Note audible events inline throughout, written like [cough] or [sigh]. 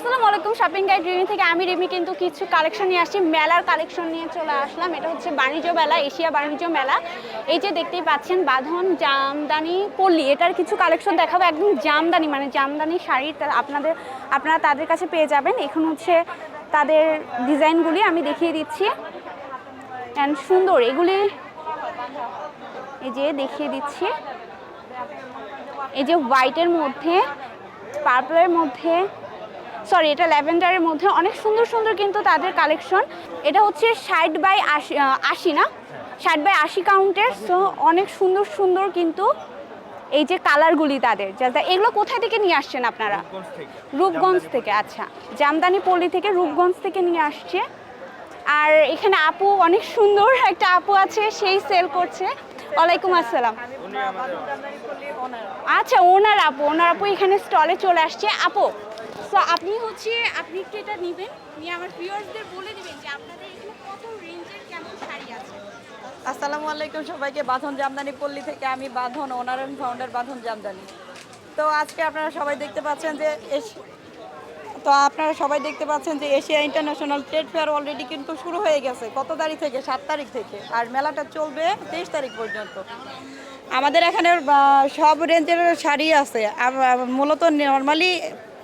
আসসালামু আলাইকুম shopping guide Rimi থেকে আমি রিমি কিন্তু কিছু কালেকশন নিয়ে আসছি। মেলার কালেকশন নিয়ে চলে আসলাম। এটা হচ্ছে বাণিজ্য মেলা, এশিয়া বাণিজ্য মেলা। এই যে দেখতেই পাচ্ছেন, বাঁধন, জামদানি, পল্লী, এটার কিছু কালেকশন দেখাবো। একদম জামদানি মানে জামদানি শাড়ি আপনাদের, আপনারা তাদের কাছে পেয়ে যাবেন। এখন হচ্ছে তাদের ডিজাইনগুলি আমি দেখিয়ে দিচ্ছি। অ্যান্ড সুন্দর, এগুলি এই যে দেখিয়ে দিচ্ছি। এই যে হোয়াইটের মধ্যে পার্পলের মধ্যে সরি এটা ল্যাভেন্ডারের মধ্যে অনেক সুন্দর সুন্দর কিন্তু তাদের কালেকশন এটা হচ্ছে ষাট বাই আশি আশি না? ষাট বাই আশি কাউন্টের সো অনেক সুন্দর সুন্দর কিন্তু এই যে কালারগুলি তাদের। যা এগুলো কোথায় থেকে নিয়ে আসছেন আপনারা? রূপগঞ্জ থেকে। আচ্ছা। জামদানি পল্লী থেকে রূপগঞ্জ থেকে নিয়ে আসছে। আর এখানে আপু অনেক সুন্দর একটা আপু আছে সেই সেল করছে। ওয়ালাইকুম আসসালাম। আচ্ছা ওনার আপু ওনার আপু এখানে স্টলে চলে আসছে। আপু সো আপনি হচ্ছে, আপনি একটু এটা নেবেন। নিয়ে আমার ভিউয়ার্সদের বলে দিবেন যে আপনাদের এখানে কত রেঞ্জের কেমন শাড়ি আছে। আসসালামু আলাইকুম সবাইকে, বাঁধন জামদানি পল্লী থেকে আমি বাঁধন অ্যান্ড ফাউন্ডার বাঁধন জামদানি। তো আজকে আপনারা সবাই দেখতে পাচ্ছেন যে তো আপনারা সবাই দেখতে পাচ্ছেন যে Asia international trade fair already কিন্তু শুরু হয়ে গেছে। কত তারিখ থেকে? সাত তারিখ থেকে। আর মেলাটা চলবে তেইশ তারিখ পর্যন্ত। আমাদের এখানে সব রেঞ্জের শাড়ি আছে। মূলত নর্মালি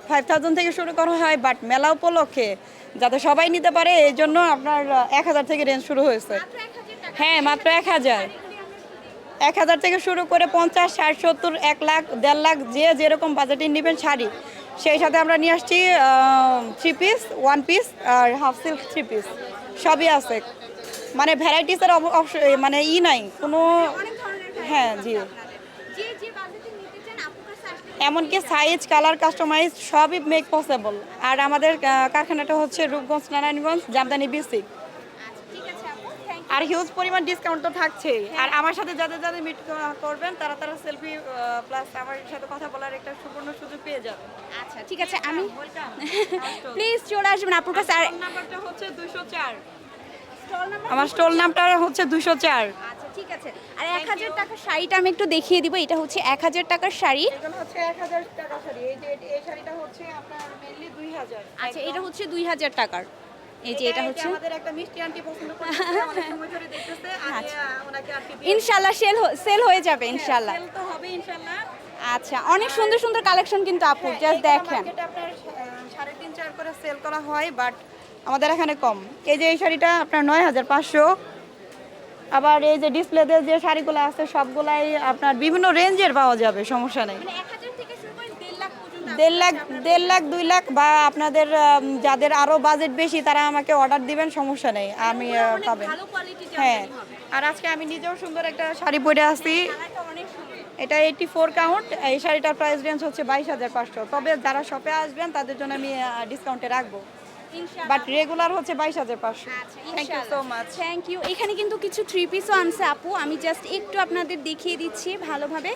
ফাইভ থাউজেন্ড থেকে শুরু করা হয় বাট মেলা উপলক্ষে যাতে সবাই নিতে পারে এই জন্য আপনার এক হাজার থেকে রেঞ্জ শুরু হয়েছে। হ্যাঁ মাত্র এক হাজার। এক হাজার থেকে শুরু করে পঞ্চাশ ষাট সত্তর এক লাখ দেড় লাখ যে যেরকম বাজেটে নেবেন শাড়ি সেই সাথে আমরা নিয়ে আসছি থ্রি পিস ওয়ান পিস আর হাফ সিল্ক থ্রি পিস সবই আছে। মানে ভ্যারাইটিসের মানে ই নাই। কোনো হ্যাঁ জি। এমনকি সাইজ কালার কাস্টমাইজ সবই মেক পসিবল আর আমাদের কারখানাটা হচ্ছে রূপগঞ্জ নারায়ণগঞ্জ জামদানি থ্যাংক আর হিউজ পরিমাণ ডিসকাউন্ট তো থাকছেই। আর আমার সাথে যাদের যাদের মিট করবেন তারা তারা সেলফি প্লাস আমার সাথে কথা বলার একটা সুবর্ণ সুযোগ পেয়ে যাবেন আচ্ছা ঠিক আছে আমি প্লিজ [laughs] চলে আসবেন আপুর কাছে। আর নাম্বারটা হচ্ছে 204 স্টল নাম্বার আমার স্টল নামটা হচ্ছে 204 আচ্ছা ঠিক আছে। আর এক হাজার টাকার শাড়িটা আমি একটু দেখিয়ে দিব। এটা হচ্ছে এক হাজার টাকার শাড়ি। এগুলো হচ্ছে 1000 টাকা শাড়ি। এই যে এই শাড়িটা হচ্ছে আপনার মেইনলি 2000 আচ্ছা এটা হচ্ছে দুই হাজার টাকার। এই যে এটা হচ্ছে আমাদের একটা মিষ্টি আন্টি পছন্দ করতেছে অনেক সময় ধরে দেখতেছে। আচ্ছা। ওনাকে আর সেল সেল হয়ে যাবে ইনশাল্লাহ। সেল তো হবে ইনশাআল্লাহ আচ্ছা অনেক সুন্দর সুন্দর কালেকশন কিন্তু আপু জাস্ট দেখেন। মার্কেটে আপনার আহ, সাড়ে তিন চার করে সেল করা হয় বাট আমাদের এখানে কম। এই যে এই শাড়িটা আপনার নয় হাজার পাঁচশো। আবার এই যে ডিসপ্লেতে যে শাড়িগুলো আছে সবগুলাই আপনার বিভিন্ন রেঞ্জের পাওয়া যাবে সমস্যা নেই। মানে দেড় লাখ দেড় লাখ দুই লাখ বা আপনাদের যাদের আরও বাজেট বেশি তারা আমাকে অর্ডার দিবেন সমস্যা নেই আমি আহ, পাবেন। হ্যাঁ আর আজকে আমি নিজেও সুন্দর একটা শাড়ি পরে সুন্দর। এটা এইটি ফোর কাউন্ট এই শাড়িটার প্রাইস রেঞ্জ হচ্ছে বাইশ হাজার পাঁচশো। তবে যারা শপে আসবেন তাদের জন্য আমি ডিসকাউন্টে রাখব। বাট রেগুলার হচ্ছে বাইশ হাজার পাঁচশো। আচ্ছা thank you so much thank you এখানে কিন্তু কিছু থ্রি পিসও আনছে আপু। আমি জাস্ট একটু আপনাদের দেখিয়ে দিচ্ছি ভালোভাবে।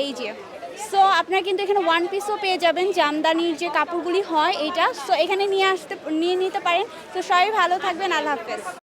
এই যে। সো আপনারা কিন্তু এখানে ওয়ান পিসও পেয়ে যাবেন জামদানির যে কাপড়গুলি হয় এটা সো এখানে নিয়ে আসতে নিয়ে নিতে পারেন। তো সবাই ভালো থাকবেন। আল্লাহ হাফেজ।